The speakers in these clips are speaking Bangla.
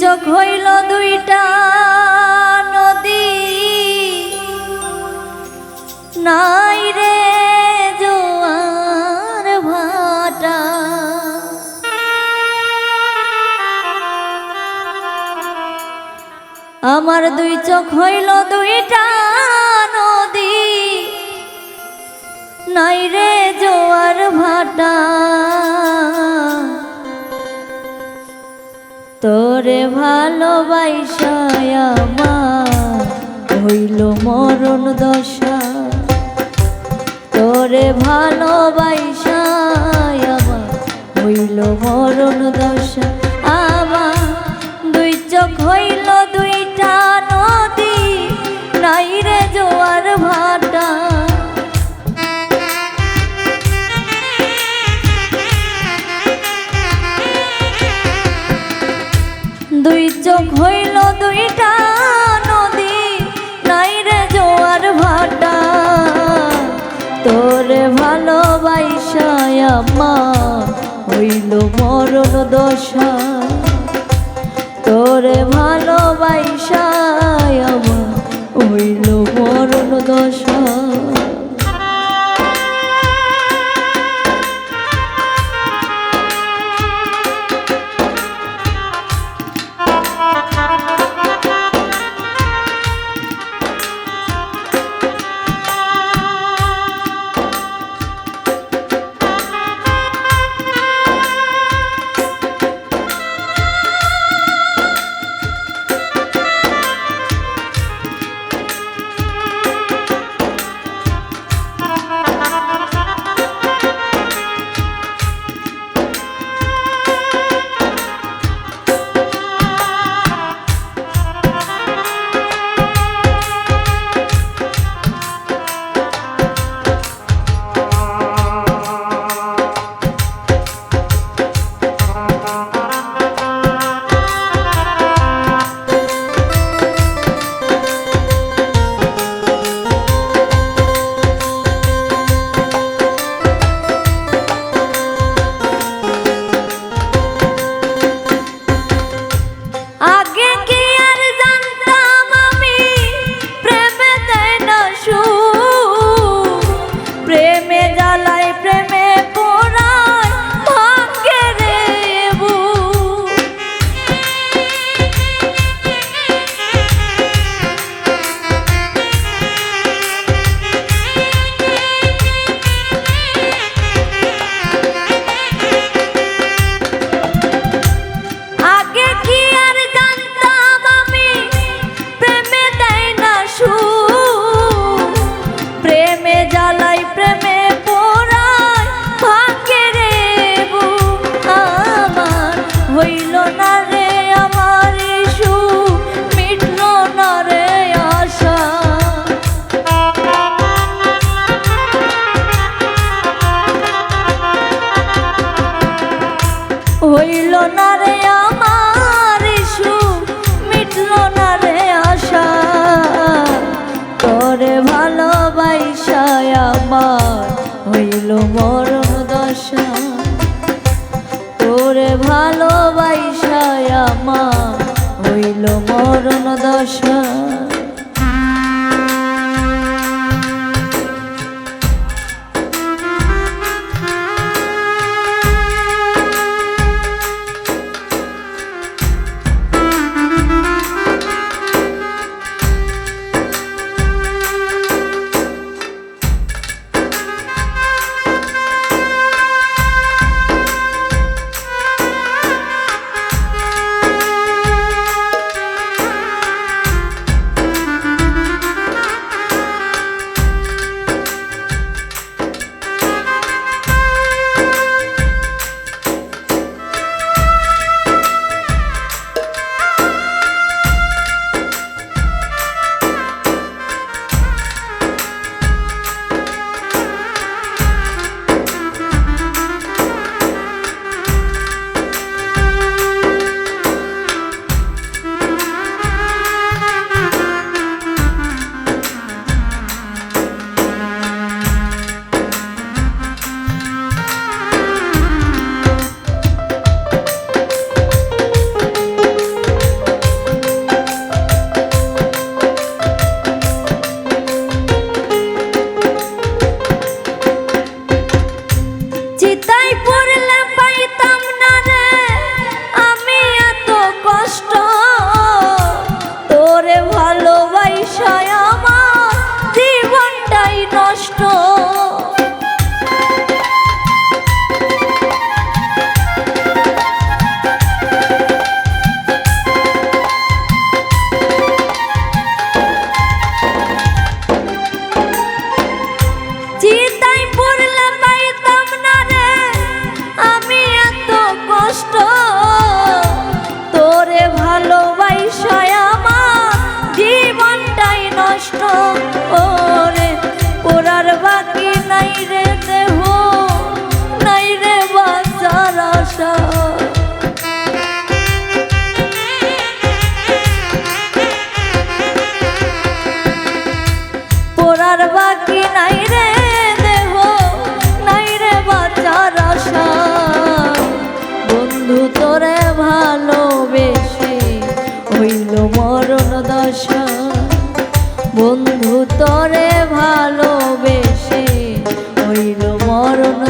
চোখ হইল দুইটা নদী। নাই রে জোয়ার ভাটা। আমার দুই চোখ হইল দুইটা নদী। নাই রে জোয়ার ভাটা। তোরে ভালোবাসায় আমার হইল মরণ দশা। তোরে ভালোবাসায় আমার হইল মরণ দশা। চোখ হইল দুইটা নদী। নাই রে জোয়ার ভাটা। তোরে ভালোবাসায় হইল মরণ দশা। তোরে ভালোবাসায় হইল মরণ দশা। তোরার বাকি নাই রে দেহ, নাই রে বাঁচার আশা। বন্ধু তোরে ভালোবেসে হইল মরণ দশা। বন্ধু তোরে ভালোবেসে হইল মরণ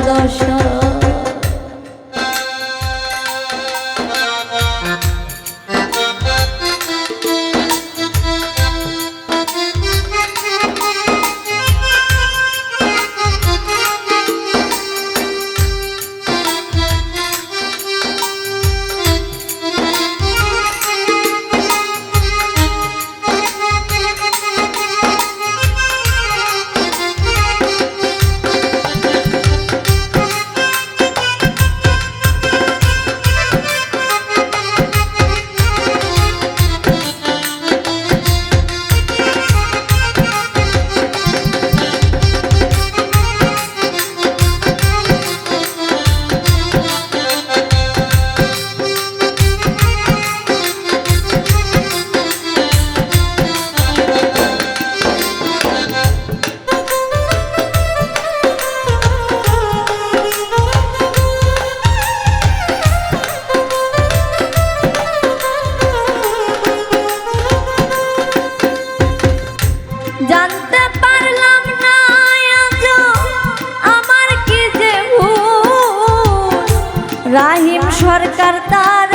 দরকার তার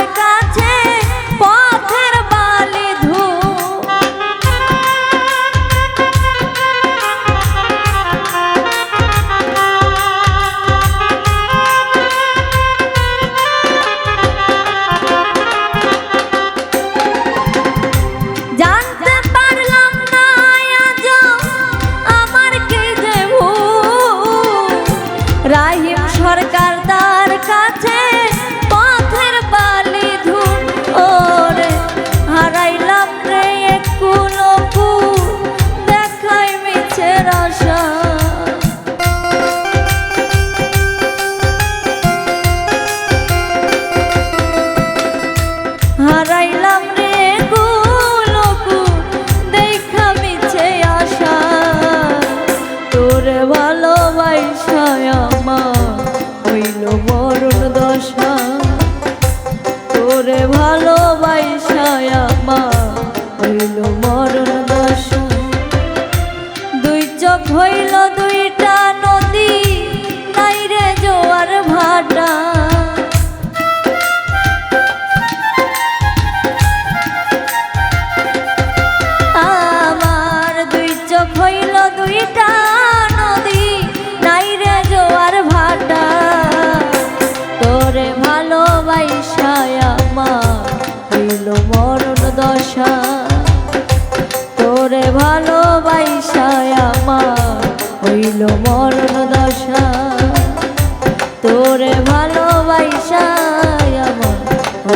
불러도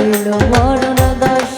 হইল মরণ দশ